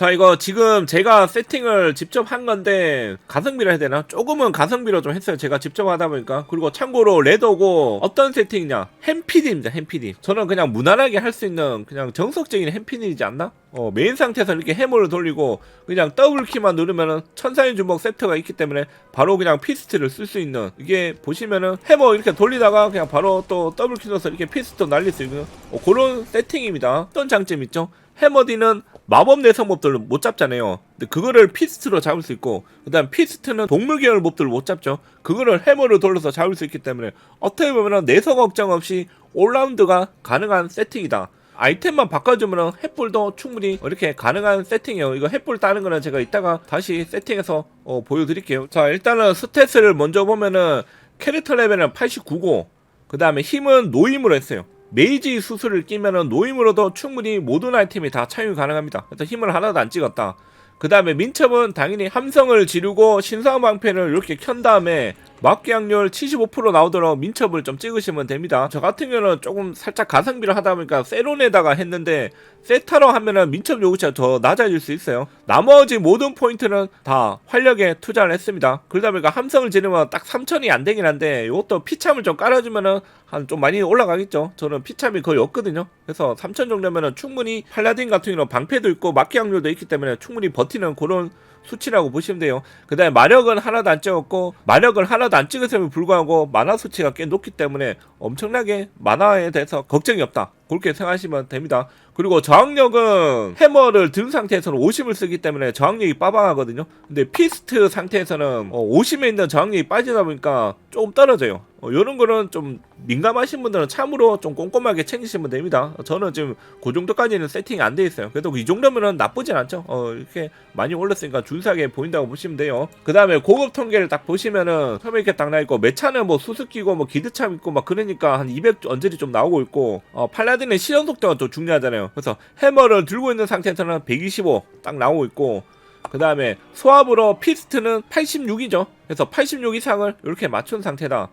자 이거 지금 제가 세팅을 직접 한 건데 가성비로 해야 되나? 조금은 가성비로 좀 했어요 제가 직접 하다 보니까 그리고 참고로 레더고 어떤 세팅이냐 햄피디입니다 햄피디 저는 그냥 무난하게 할 수 있는 그냥 정석적인 햄피디이지 않나? 어 메인 상태에서 이렇게 해머를 돌리고 그냥 더블키만 누르면은 천사인 주먹 세트가 있기 때문에 바로 그냥 피스트를 쓸 수 있는 이게 보시면은 해머 이렇게 돌리다가 그냥 바로 또 더블키 넣어서 이렇게 피스트 날릴 수 있는 어, 그런 세팅입니다 어떤 장점 있죠? 해머디는 마법 내성 몹들을 못 잡잖아요. 근데 그거를 피스트로 잡을 수 있고, 그 다음 피스트는 동물 계열 몹들을 못 잡죠. 그거를 해머로 돌려서 잡을 수 있기 때문에 어떻게 보면 내성 걱정 없이 올라운드가 가능한 세팅이다. 아이템만 바꿔주면 햇불도 충분히 이렇게 가능한 세팅이에요. 이거 햇불 따는 거는 제가 이따가 다시 세팅해서 어, 보여드릴게요. 자, 일단은 스탯을 먼저 보면은 캐릭터 레벨은 89고, 그 다음에 힘은 노임으로 했어요. 메이지 수술을 끼면은 노임으로도 충분히 모든 아이템이 다 차용이 가능합니다. 그래서 힘을 하나도 안 찍었다. 그 다음에 민첩은 당연히 함성을 지르고 신성 방패를 이렇게 켠 다음에 막기 확률 75% 나오도록 민첩을 좀 찍으시면 됩니다. 저 같은 경우는 조금 살짝 가성비를 하다 보니까 세론에다가 했는데 세타로 하면은 민첩 요구치가 더 낮아질 수 있어요. 나머지 모든 포인트는 다 활력에 투자를 했습니다. 그러다 보니까 함성을 지르면 딱 3000이 안 되긴 한데 이것도 피참을 좀 깔아주면은 한 좀 많이 올라가겠죠. 저는 피참이 거의 없거든요. 그래서 3000 정도면은 충분히 팔라딘 같은 경우는 방패도 있고 막기 확률도 있기 때문에 충분히 버티는 그런 수치라고 보시면 돼요. 그 다음에 마력은 하나도 안 찍었고, 마력을 하나도 안 찍었음에 불구하고 만화 수치가 꽤 높기 때문에 엄청나게 만화에 대해서 걱정이 없다. 그렇게 생각하시면 됩니다. 그리고 저항력은 해머를 든 상태에서는 50을 쓰기 때문에 저항력이 빠방하거든요. 근데 피스트 상태에서는 어, 50에 있는 저항력이 빠지다 보니까 조금 떨어져요. 어, 이런 거는 좀 민감하신 분들은 참으로 좀 꼼꼼하게 챙기시면 됩니다. 어, 저는 지금 그 정도까지는 세팅이 안 돼 있어요. 그래도 이 정도면은 나쁘진 않죠. 어, 이렇게 많이 올렸으니까 준수하게 보인다고 보시면 돼요. 그 다음에 고급 통계를 딱 보시면은 처음에 이렇게 딱 나있고 매차는 뭐 수수기고 뭐 기드참 있고 막 그러니까 한 200 언저리 좀 나오고 있고 어, 팔라딘의 시연 속도가 또 중요하잖아요. 그래서 해머를 들고 있는 상태에서는 125 딱 나오고 있고 그 다음에 소합으로 피스트는 86이죠. 그래서 86 이상을 이렇게 맞춘 상태다.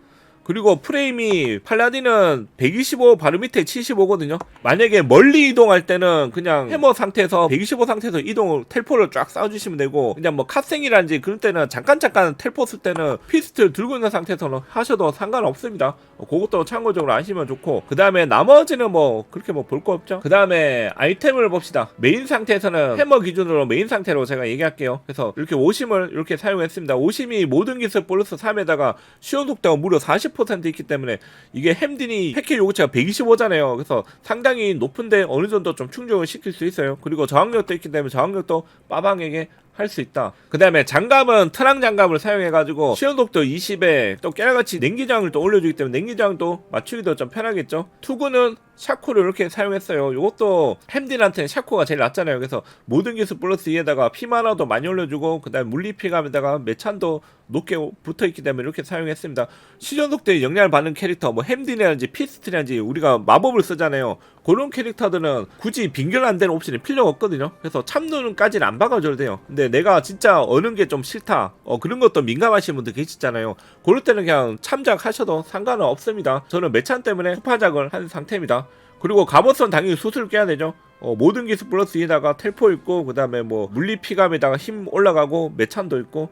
그리고 프레임이 팔라딘은 125 바로 밑에 75거든요. 만약에 멀리 이동할 때는 그냥 해머 상태에서 125 상태에서 이동을 텔포를 쫙 쏴주시면 되고 그냥 뭐 캅생이란지 그럴 때는 잠깐 잠깐 텔포 쓸 때는 피스트를 들고 있는 상태에서는 하셔도 상관없습니다. 어, 그것도 참고적으로 아시면 좋고 그 다음에 나머지는 뭐 그렇게 뭐 볼 거 없죠. 그 다음에 아이템을 봅시다. 메인 상태에서는 해머 기준으로 메인 상태로 제가 얘기할게요. 그래서 이렇게 오심을 이렇게 사용했습니다. 오심이 모든 기술 플러스 3에다가 시온 속도가 무려 40% 있기 때문에 이게 햄딘이 패킷 요구치가 125잖아요. 그래서 상당히 높은데 어느 정도 좀 충족을 시킬 수 있어요. 그리고 저항력도 있기 때문에 저항력도 빠방에게 할 수 있다. 그 다음에 장갑은 트랑 장갑을 사용해가지고 시연속도 20에 또 깨알같이 냉기장을 또 올려주기 때문에 냉기장도 맞추기도 좀 편하겠죠. 투구는 샤코를 이렇게 사용했어요. 이것도 햄딘한테는 샤코가 제일 낫잖아요. 그래서 모든 기술 플러스 2에다가 피마나도 많이 올려주고 그 다음에 물리피감에다가 매찬도 높게 붙어있기 때문에 이렇게 사용했습니다. 시전속도에 영향을 받는 캐릭터 뭐 햄딘이라든지 피스트라든지 우리가 마법을 쓰잖아요. 그런 캐릭터들은 굳이 빙결 안 되는 옵션이 필요가 없거든요. 그래서 참눈까지는 안 박아줘도 돼요. 근데 내가 진짜 어는 게 좀 싫다. 어 그런 것도 민감하신 분들 계시잖아요. 그럴 때는 그냥 참작하셔도 상관은 없습니다. 저는 매찬 때문에 후파작을 한 상태입니다. 그리고 갑옷은 당연히 수술 깨야 되죠. 어, 모든 기술 플러스 에다가 텔포 있고 그 다음에 뭐 물리 피감에다가 힘 올라가고 매찬도 있고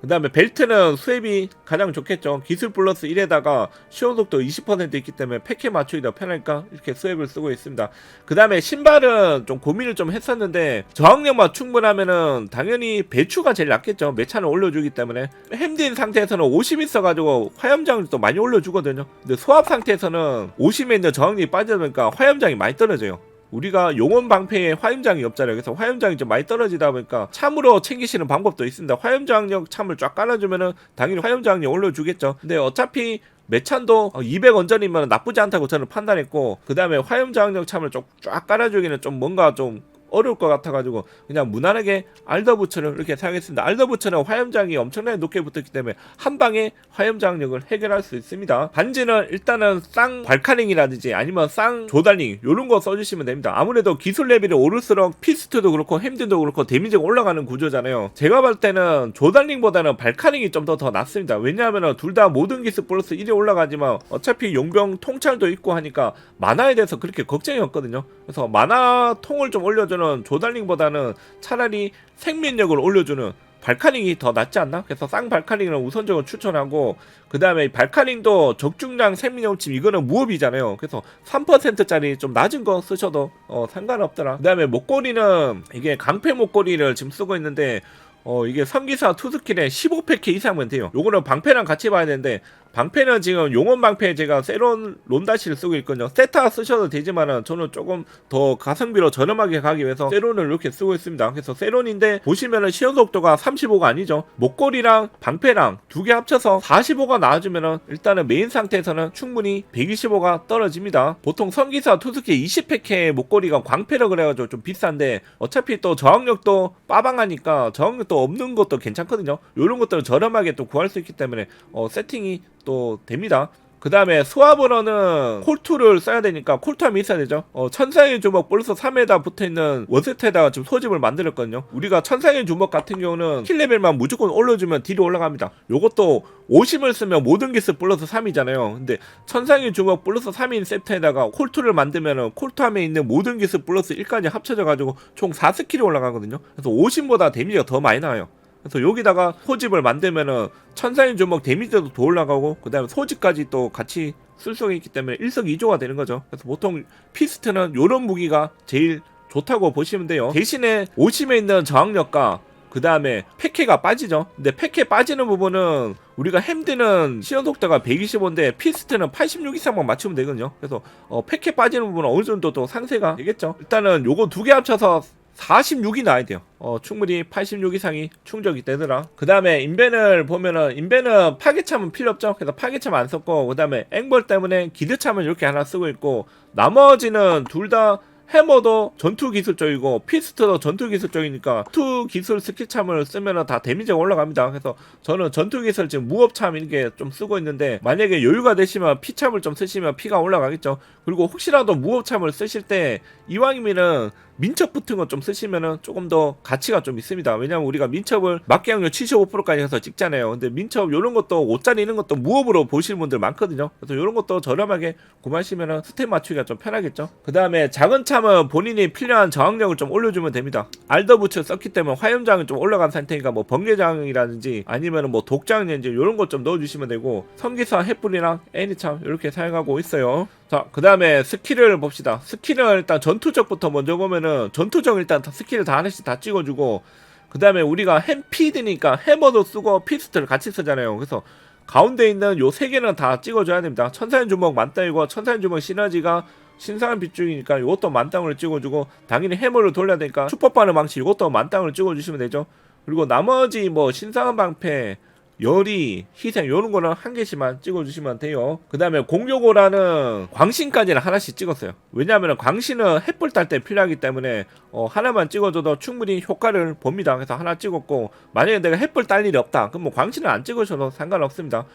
그 다음에 벨트는 수압이 가장 좋겠죠. 기술 플러스 1에다가 시원 속도 20% 있기 때문에 패킷 맞추기 더 편하니까 이렇게 수압을 쓰고 있습니다. 그 다음에 신발은 좀 고민을 좀 했었는데 저항력만 충분하면은 당연히 배추가 제일 낫겠죠. 매찬을 올려주기 때문에 햄딘 상태에서는 50 있어가지고 화염장을 또 많이 올려주거든요. 근데 소합 상태에서는 50에 있는 저항력이 빠져보니까 화염장이 많이 떨어져요. 우리가 용원 방패에 화염장이 없잖아요. 그래서 화염장이 좀 많이 떨어지다 보니까 참으로 챙기시는 방법도 있습니다. 화염장력 참을 쫙 깔아주면은 당연히 화염장력 올려주겠죠. 근데 어차피 매찬도 200 원전이면 나쁘지 않다고 저는 판단했고 그 다음에 화염장력 참을 좀쫙 깔아주기는 좀 뭔가 좀 어려울 것 같아가지고 그냥 무난하게 알더부츠를 이렇게 사용했습니다. 알더부츠는 화염장이 엄청나게 높게 붙었기 때문에 한 방에 화염장력을 해결할 수 있습니다. 반지는 일단은 쌍 발카링이라든지 아니면 쌍 조달링 이런 거 써주시면 됩니다. 아무래도 기술 레벨이 오를수록 피스트도 그렇고 햄드도 그렇고 데미지가 올라가는 구조잖아요. 제가 볼 때는 조달링보다는 발카링이 좀더더 낫습니다. 왜냐하면 둘 다 모든 기술 플러스 1이 올라가지만 어차피 용병 통찰도 있고 하니까 만화에 대해서 그렇게 걱정이 없거든요. 그래서 만화 통을 좀 올려주는 올려주는 조달링보다는 차라리 생명력을 올려주는 발카링이 더 낫지 않나? 그래서 쌍발카링을 우선적으로 추천하고 그 다음에 발카링도 적중량 생명력 침 이거는 무업이잖아요. 그래서 3%짜리 좀 낮은 거 쓰셔도 어, 상관없더라. 그 다음에 목걸이는 이게 강패 목걸이를 지금 쓰고 있는데 어 이게 성기사 투스킬에 15패키 이상면 돼요. 요거는 방패랑 같이 봐야 되는데 방패는 지금 용원 방패 제가 세론 론다시를 쓰고 있거든요. 세타 쓰셔도 되지만은 저는 조금 더 가성비로 저렴하게 가기 위해서 세론을 이렇게 쓰고 있습니다. 그래서 세론인데 보시면은 시연 속도가 35가 아니죠. 목걸이랑 방패랑 두 개 합쳐서 45가 나와주면은 일단은 메인 상태에서는 충분히 125가 떨어집니다. 보통 성기사 투스킬 20패키의 목걸이가 광패라 그래가지고 좀 비싼데 어차피 또 저항력도 빠방하니까 저항력도 없는 것도 괜찮거든요. 이런 것들은 저렴하게 또 구할 수 있기 때문에 어, 세팅이 또 됩니다. 그 다음에 수화번호는 콜투를 써야 되니까 콜투함이 있어야 되죠. 어, 천상의 주먹 플러스 3에다 붙어있는 원세트에다가 지금 소집을 만들었거든요. 우리가 천상의 주먹 같은 경우는 킬레벨만 무조건 올려주면 딜이 올라갑니다. 요것도 50을 쓰면 모든 기스 플러스 3이잖아요. 근데 천상의 주먹 플러스 3인 세트에다가 콜투를 만들면은 콜투함에 있는 모든 기스 플러스 1까지 합쳐져 가지고 총 4스킬이 올라가거든요. 그래서 50보다 데미지가 더 많이 나와요. 그래서 여기다가 소집을 만들면은 천사인 주먹 데미지도 더 올라가고 그 다음에 소집까지 또 같이 쓸 수 있기 때문에 일석이조가 되는 거죠. 그래서 보통 피스트는 요런 무기가 제일 좋다고 보시면 돼요. 대신에 오심에 있는 저항력과 그 다음에 패케가 빠지죠. 근데 패케 빠지는 부분은 우리가 햄드는 시연 속도가 125인데 피스트는 86 이상만 맞추면 되거든요. 그래서 어, 패케 빠지는 부분은 어느 정도 또 상세가 되겠죠. 일단은 요거 두 개 합쳐서 46이 나야 돼요. 어, 충분히 86 이상이 충족이 되더라. 그 다음에 인벤을 보면은, 인벤은 파괴참은 필요 없죠? 그래서 파괴참 안 썼고, 그 다음에 앵벌 때문에 기드참은 이렇게 하나 쓰고 있고, 나머지는 둘 다 해머도 전투 기술적이고 피스트도 전투 기술적이니까 투 기술 스킬참을 쓰면은 다 데미지가 올라갑니다. 그래서 저는 전투 기술 지금 무업참 이렇게 좀 쓰고 있는데 만약에 여유가 되시면 피참을 좀 쓰시면 피가 올라가겠죠. 그리고 혹시라도 무업참을 쓰실 때 이왕이면은 민첩 붙은 거좀 쓰시면은 조금 더 가치가 좀 있습니다. 왜냐면 우리가 민첩을 막기 확률 75%까지 해서 찍잖아요. 근데 민첩 요런 것도 5짜리 있는 것도 무업으로 보시는 분들 많거든요. 그래서 요런 것도 저렴하게 구매하시면은 스텝 맞추기가 좀 편하겠죠. 그 다음에 작은 참은 본인이 필요한 저항력을 좀 올려주면 됩니다. 알더부츠 썼기 때문에 화염장은 좀 올라간 상태니까 뭐 번개장이라든지 아니면은 뭐 독장인지 요런 것 좀 넣어주시면 되고 성기사 햇불이랑 애니참 이렇게 사용하고 있어요. 자, 그 다음에 스킬을 봅시다. 스킬은 일단 전투적부터 먼저 보면은 전투적 일단 다 스킬을 다 하나씩 다 찍어주고 그 다음에 우리가 햄피드니까 해머도 쓰고 피스트를 같이 쓰잖아요. 그래서 가운데 있는 요 세 개는 다 찍어줘야 됩니다. 천사인 주먹 만땅이고 천사인 주먹 시너지가 신상한 비중이니까 이것도 만땅으로 찍어주고 당연히 해머를 돌려야 되니까 슈퍼바늘 망치 이것도 만땅으로 찍어주시면 되죠. 그리고 나머지 뭐 신상한 방패 열이 희생 요런 거는 한 개씩만 찍어주시면 돼요. 그 다음에 공룡호라는 광신까지는 하나씩 찍었어요. 왜냐하면 광신은 햇불 딸 때 필요하기 때문에 어, 하나만 찍어줘도 충분히 효과를 봅니다. 그래서 하나 찍었고 만약에 내가 햇불 딸 일이 없다. 그럼 뭐 광신을 안 찍으셔도 상관없습니다.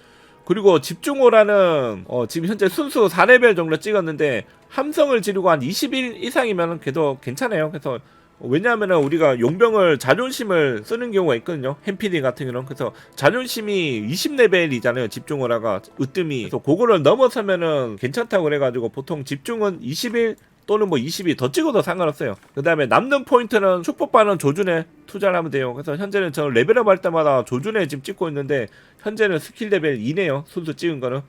그리고 집중호라는 어, 지금 현재 순수 4레벨 정도 찍었는데 함성을 지르고 한 20일 이상이면 그래도 괜찮아요. 그래서 왜냐하면 우리가 용병을 자존심을 쓰는 경우가 있거든요. 햄피디 같은 경우는 그래서 자존심이 20레벨이잖아요. 집중호라가 으뜸이 그래서 그거를 넘어서면은 괜찮다고 그래가지고 보통 집중은 21 또는 뭐 20이 더 찍어도 상관없어요. 그 다음에 남는 포인트는 슈퍼바는 조준에 투자를 하면 돼요. 그래서 현재는 저 레벨업 할 때마다 조준에 지금 찍고 있는데 현재는 스킬 레벨 2네요. 순수 찍은 거는.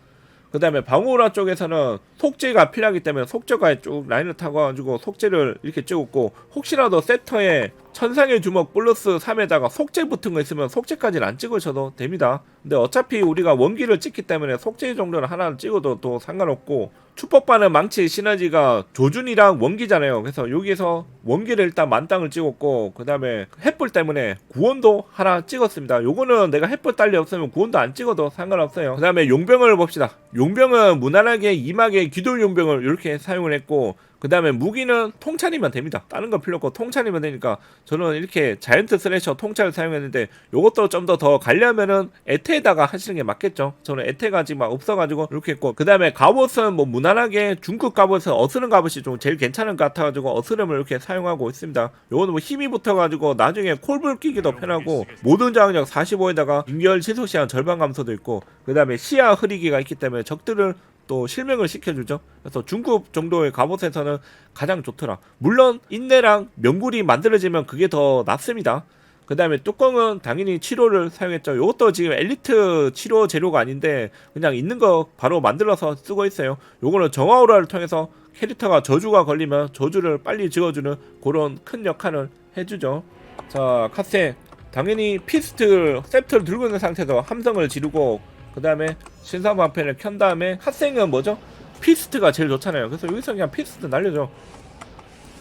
그 다음에 방어라 쪽에서는 속죄가 필요하기 때문에 속죄가 쭉 라인을 타고 가지고 속죄를 이렇게 찍었고 혹시라도 세터에 천상의 주먹 플러스 3에다가 속죄 붙은 거 있으면 속죄까지는 안 찍으셔도 됩니다. 근데 어차피 우리가 원기를 찍기 때문에 속죄 정도는 하나를 찍어도 또 상관없고 추법반은 망치 시너지가 조준이랑 원기잖아요. 그래서 여기서 원기를 일단 만땅을 찍었고 그 다음에 햇불 때문에 구원도 하나 찍었습니다. 요거는 내가 햇불 딸리 없으면 구원도 안 찍어도 상관없어요. 그 다음에 용병을 봅시다. 용병은 무난하게 이막의 기도 용병을 이렇게 사용을 했고 그 다음에 무기는 통찰이면 됩니다. 다른 건 필요 없고 통찰이면 되니까 저는 이렇게 자이언트 슬래셔 통찰을 사용했는데 요것도 좀 더 더 가려면은 에테에다가 하시는 게 맞겠죠. 저는 에테가 지금 막 없어가지고 이렇게 했고 그 다음에 갑옷은 뭐 무난하게 중급 갑옷은 어스름 갑옷이 좀 제일 괜찮은 것 같아가지고 어스름을 이렇게 사용하고 있습니다. 요거는 뭐 힘이 붙어가지고 나중에 콜불 끼기도 편하고 모든 저항력 45에다가 인결 지속 시간 절반 감소도 있고 그 다음에 시야 흐리기가 있기 때문에 적들을 또 실명을 시켜주죠. 그래서 중급 정도의 갑옷에서는 가장 좋더라. 물론 인내랑 명굴이 만들어지면 그게 더 낫습니다. 그 다음에 뚜껑은 당연히 치료를 사용했죠. 이것도 지금 엘리트 치료 재료가 아닌데 그냥 있는 거 바로 만들어서 쓰고 있어요. 요거는 정화오라를 통해서 캐릭터가 저주가 걸리면 저주를 빨리 지워주는 그런 큰 역할을 해주죠. 자 카세 당연히 피스트 셉트를 들고 있는 상태에서 함성을 지르고 그 다음에 신사방패를 켠 다음에 핫생은 뭐죠? 피스트가 제일 좋잖아요. 그래서 여기서 그냥 피스트 날려줘.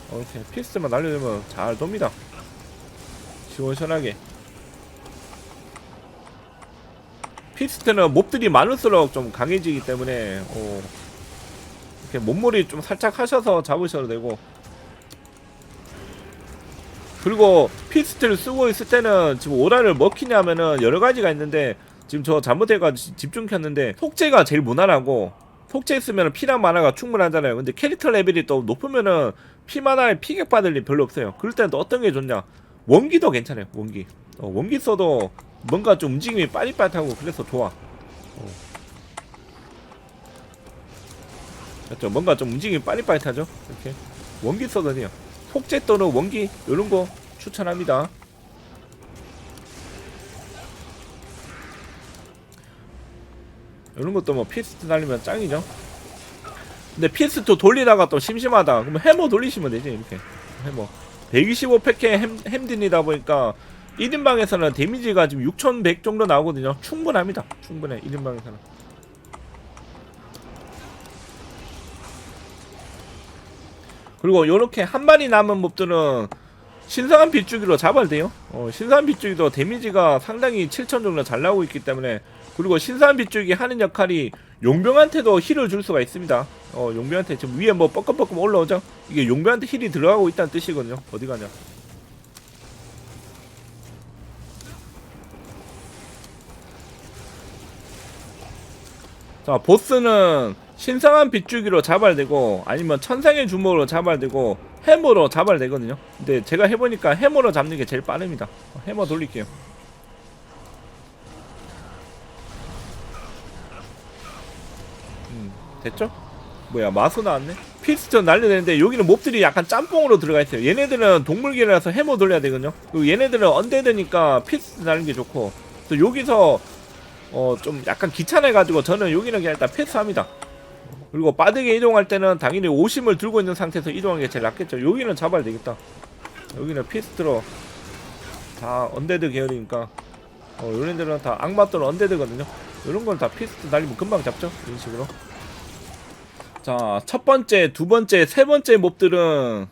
어, 이렇게 피스트만 날려주면 잘 돕니다. 시원시원하게. 피스트는 몹들이 많을수록 좀 강해지기 때문에 어, 이렇게 몸무리 좀 살짝 하셔서 잡으셔도 되고 그리고 피스트를 쓰고 있을 때는 지금 오라를 먹히냐면은 여러 가지가 있는데 지금 저 잘못해가지고 집중 켰는데 속죄가 제일 무난하고 속죄 있으면 피랑 만화가 충분하잖아요. 근데 캐릭터 레벨이 또 높으면은 피 만화에 피격 받을 일 별로 없어요. 그럴 때는 또 어떤 게 좋냐? 원기도 괜찮아요 원기. 어, 원기 써도 뭔가 좀 움직임이 빠릿빠릿하고 그래서 좋아. 어. 맞죠? 뭔가 좀 움직임이 빠릿빠릿하죠? 이렇게. 원기 써도 돼요. 속죄 또는 원기 이런 거 추천합니다. 이런 것도 뭐 피스트 달리면 짱이죠. 근데 피스트 돌리다가 또 심심하다. 그러면 해머 돌리시면 되지 이렇게 해머. 125팩의 햄, 햄딘이다 보니까 1인방에서는 데미지가 지금 6100 정도 나오거든요. 충분합니다. 충분해 1인방에서는. 그리고 요렇게 한 마리 남은 몹들은 신성한 빗주기로 잡아야 돼요. 어, 신성한 빗주기도 데미지가 상당히 7천 정도 잘 나오고 있기 때문에 그리고 신성한 빗주기 하는 역할이 용병한테도 힐을 줄 수가 있습니다. 어, 용병한테 지금 위에 뭐 뻐끔뻐끔 올라오죠? 이게 용병한테 힐이 들어가고 있다는 뜻이거든요. 어디 가냐? 자, 보스는 신성한 빗줄기로 잡아야 되고 아니면 천상의 주먹으로 잡아야 되고 해머로 잡아야 되거든요. 근데 제가 해보니까 해머로 잡는 게 제일 빠릅니다. 어, 해머 돌릴게요. 음, 됐죠? 뭐야 마수 나왔네? 피스톤 날려내는데 여기는 몹들이 약간 짬뽕으로 들어가 있어요. 얘네들은 동물계라서 해머 돌려야 되거든요. 그리고 얘네들은 언데드니까 피스톤 날리는 게 좋고 그래서 여기서 어 좀 약간 귀찮아가지고 저는 여기는 그냥 일단 패스합니다. 그리고 빠르게 이동할 때는 당연히 오심을 들고 있는 상태에서 이동하는 게 제일 낫겠죠. 여기는 잡아야 되겠다. 여기는 피스트로 다 언데드 계열이니까 어, 요런들은 다 악마 또는 언데드거든요. 이런 건 다 피스트 날리면 금방 잡죠. 이런 식으로. 자, 첫 번째, 두 번째, 세 번째 몹들은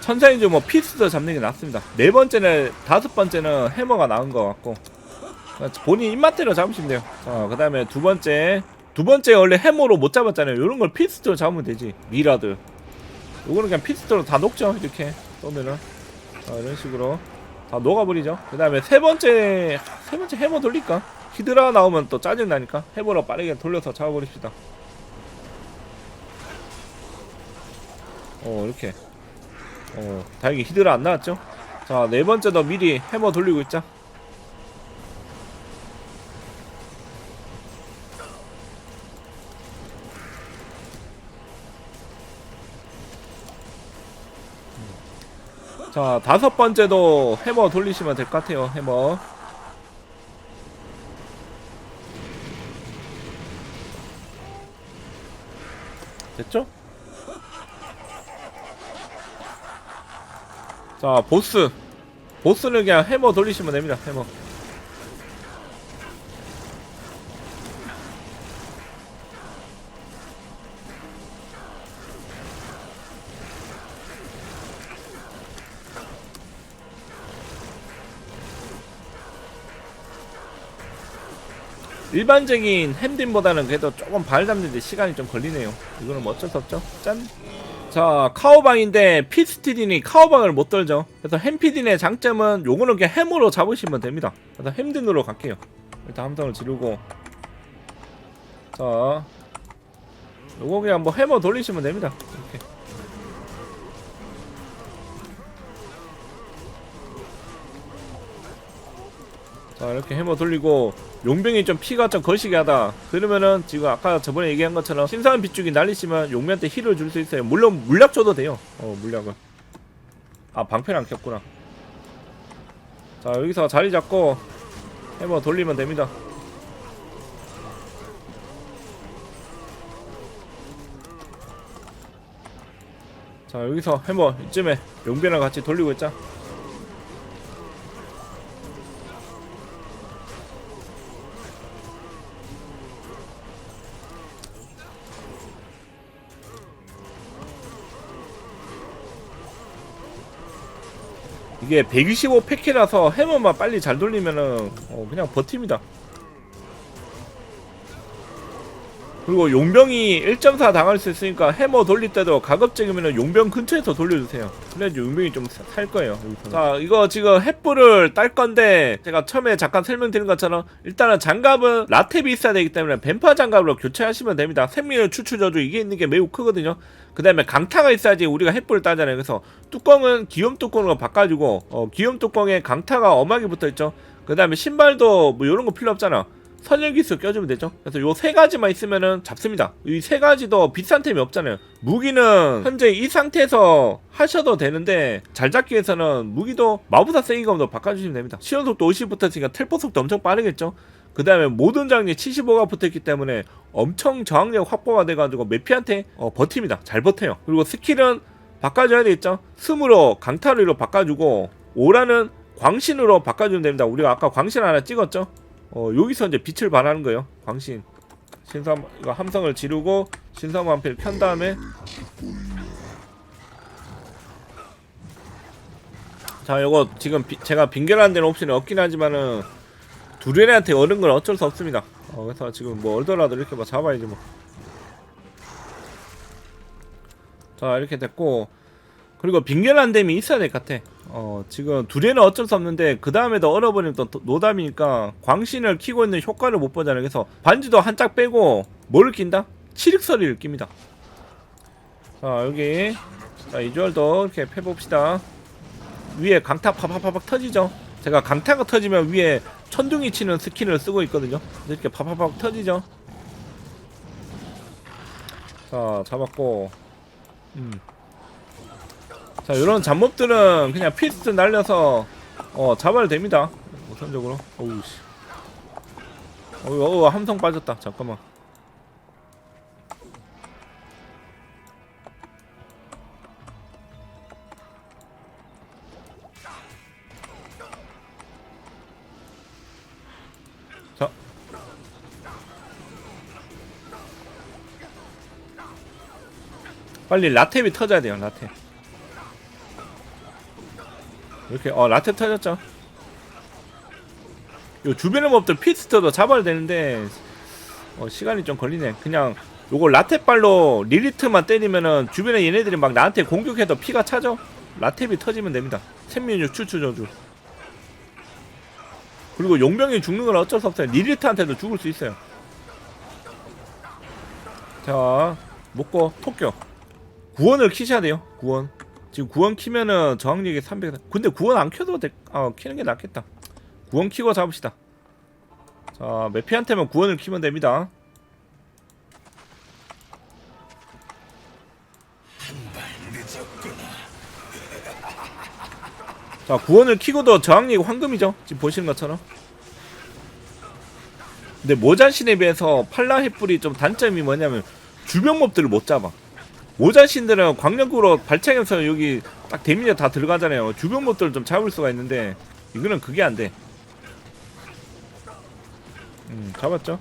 천사인지 뭐 피스트 잡는 게 낫습니다. 네 번째는 다섯 번째는 해머가 나은 것 같고 본인 입맛대로 잡으시면 돼요. 자, 그 다음에 두 번째 두 번째 원래 해머로 못 잡았잖아요. 이런 걸 피스트로 잡으면 되지. 미라드. 요거는 그냥 피스트로 다 녹죠. 이렇게 쏘면은 자, 이런 식으로 다 녹아버리죠. 그 다음에 세 번째 세 번째 해머 돌릴까? 히드라 나오면 또 짜증 나니까 해머로 빠르게 돌려서 잡아버립시다. 어 이렇게 어 다행히 히드라 안 나왔죠. 자 네 번째도 미리 해머 돌리고 있자. 자 다섯 번째도 해머 돌리시면 될 것 같아요 해머. 됐죠? 자 보스. 보스는 그냥 해머 돌리시면 됩니다 해머 일반적인 햄딘보다는 그래도 조금 발 잡는데 시간이 좀 걸리네요. 이거는 뭐 어쩔 수 없죠. 짠. 자, 카오방인데 피스티딘이 카오방을 못 떨죠. 그래서 햄피딘의 장점은 요거는 그냥 햄으로 잡으시면 됩니다. 그래서 햄딘으로 갈게요. 일단 함성을 지르고 자, 요거 그냥 뭐 해머 돌리시면 됩니다. 이렇게. 자 이렇게 해머 돌리고 용병이 좀 피가 좀 거시기 하다. 그러면은 지금 아까 저번에 얘기한 것처럼 신선 빗죽이 날리시면 용병한테 힐을 줄 수 있어요. 물론 물약 줘도 돼요. 어 물약은. 아 방패를 안 켰구나. 자 여기서 자리 잡고 해머 돌리면 됩니다. 자 여기서 해머 이쯤에 용병이랑 같이 돌리고 있자 이게 125 패키라서 해머만 빨리 잘 돌리면은 어, 그냥 버팁니다. 그리고 용병이 1.4 당할 수 있으니까 해머 돌릴 때도 가급적이면 용병 근처에서 돌려주세요. 그래야지 용병이 좀 살 거예요. 여기서. 자, 이거 지금 햇불을 딸 건데 제가 처음에 잠깐 설명드린 것처럼 일단은 장갑은 라탭이 있어야 되기 때문에 뱀파 장갑으로 교체하시면 됩니다. 생민의 추출 저주 이게 있는 게 매우 크거든요. 그 다음에 강타가 있어야지 우리가 햇불을 따잖아요. 그래서 뚜껑은 기염 뚜껑으로 바꿔주고 어, 기염 뚜껑에 강타가 엄하게 붙어있죠. 그 다음에 신발도 뭐 이런 거 필요 없잖아. 선열기수 껴주면 되죠. 그래서 요 세 가지만 있으면은 잡습니다. 이 세 가지도 비싼 템이 없잖아요. 무기는 현재 이 상태에서 하셔도 되는데 잘 잡기 위해서는 무기도 마부사 세기검도 바꿔주시면 됩니다. 시연 속도 50 붙었으니까 텔포 속도 엄청 빠르겠죠. 그 다음에 모든 장르 75가 붙어있기 때문에 엄청 저항력 확보가 돼가지고 메피한테 어, 버팁니다. 잘 버텨요. 그리고 스킬은 바꿔줘야 되겠죠. 스무로 강타르로 바꿔주고 오라는 광신으로 바꿔주면 됩니다. 우리가 아까 광신 하나 찍었죠. 어, 여기서 이제 빛을 발하는 거예요. 광신. 신삼 이거 함성을 지르고 신삼 완패를 켠 다음에 자, 요거 지금 비- 제가 빙결한 데는 옵션이 없긴 하지만은 두레한테 얻은 건 어쩔 수 없습니다. 어, 그래서 지금 뭐 얻더라도 이렇게 뭐 잡아야지 뭐. 자, 이렇게 됐고 그리고 빙결한 댐이 있어야 될 것 같아. 어, 지금 두레는 어쩔 수 없는데 그 다음에도 얼어버리면 또 노담이니까 광신을 키고 있는 효과를 못 보잖아요. 그래서 반지도 한 짝 빼고 뭐를 낀다? 칠흑서리를 낍니다. 자, 여기 자, 이주얼도 이렇게 패봅시다. 위에 강타 파파파박 터지죠. 제가 강타가 터지면 위에 천둥이 치는 스킬을 쓰고 있거든요. 이렇게 파파파박 터지죠. 자, 잡았고. 음. 자, 이런 잡몹들은 그냥 피스트 날려서 어, 잡아도 됩니다. 우선적으로. 어우 씨. 어우, 어우, 함성 빠졌다. 잠깐만. 자. 빨리 라탭이 터져야 돼요, 라탭. 이렇게, 어, 라탭 터졌죠. 요 주변의 몹들 피스터도 잡아야 되는데, 어, 시간이 좀 걸리네. 그냥, 요거 라탭발로 리리트만 때리면은 주변에 얘네들이 막 나한테 공격해도 피가 차죠? 라탭이 터지면 됩니다. 생명력 추출 저주. 그리고 용병이 죽는 건 어쩔 수 없어요. 리리트한테도 죽을 수 있어요. 자, 먹고 토끼. 구원을 키셔야 돼요. 구원. 지금 구원 키면은 저항력이 300. 근데 구원 안 켜도 돼. 아, 키는 게 낫겠다. 구원 키고 잡읍시다. 자, 메피한테만 구원을 키면 됩니다. 자, 구원을 키고도 저항력이 황금이죠. 지금 보시는 것처럼. 근데 모자신에 비해서 팔라 햇불이 좀 단점이 뭐냐면 주변 몹들을 못 잡아. 모자신들은 광력으로 발차기해서 여기 딱 데미지 다 들어가잖아요. 주변 몹들을 좀 잡을 수가 있는데 이거는 그게 안 돼. 음, 잡았죠?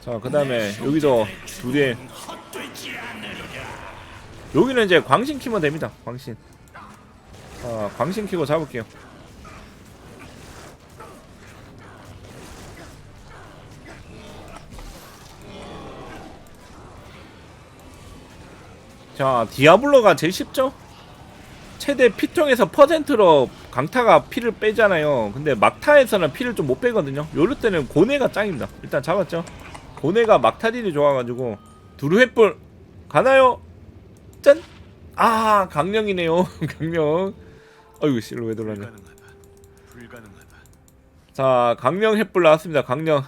자, 그 다음에 여기도 두 개. 여기는 이제 광신 키면 됩니다. 광신. 자, 광신 키고 잡을게요. 자, 디아블로가 제일 쉽죠? 최대 피통에서 퍼센트로 강타가 피를 빼잖아요. 근데 막타에서는 피를 좀 못 빼거든요. 요럴 때는 고뇌가 짱입니다. 일단 잡았죠? 고뇌가 막타 딜이 좋아가지고 두루햇불 가나요? 짠! 아 강령이네요. 강령. 어이구 씨로 왜 돌았냐? 자 강령 햇불 나왔습니다 강령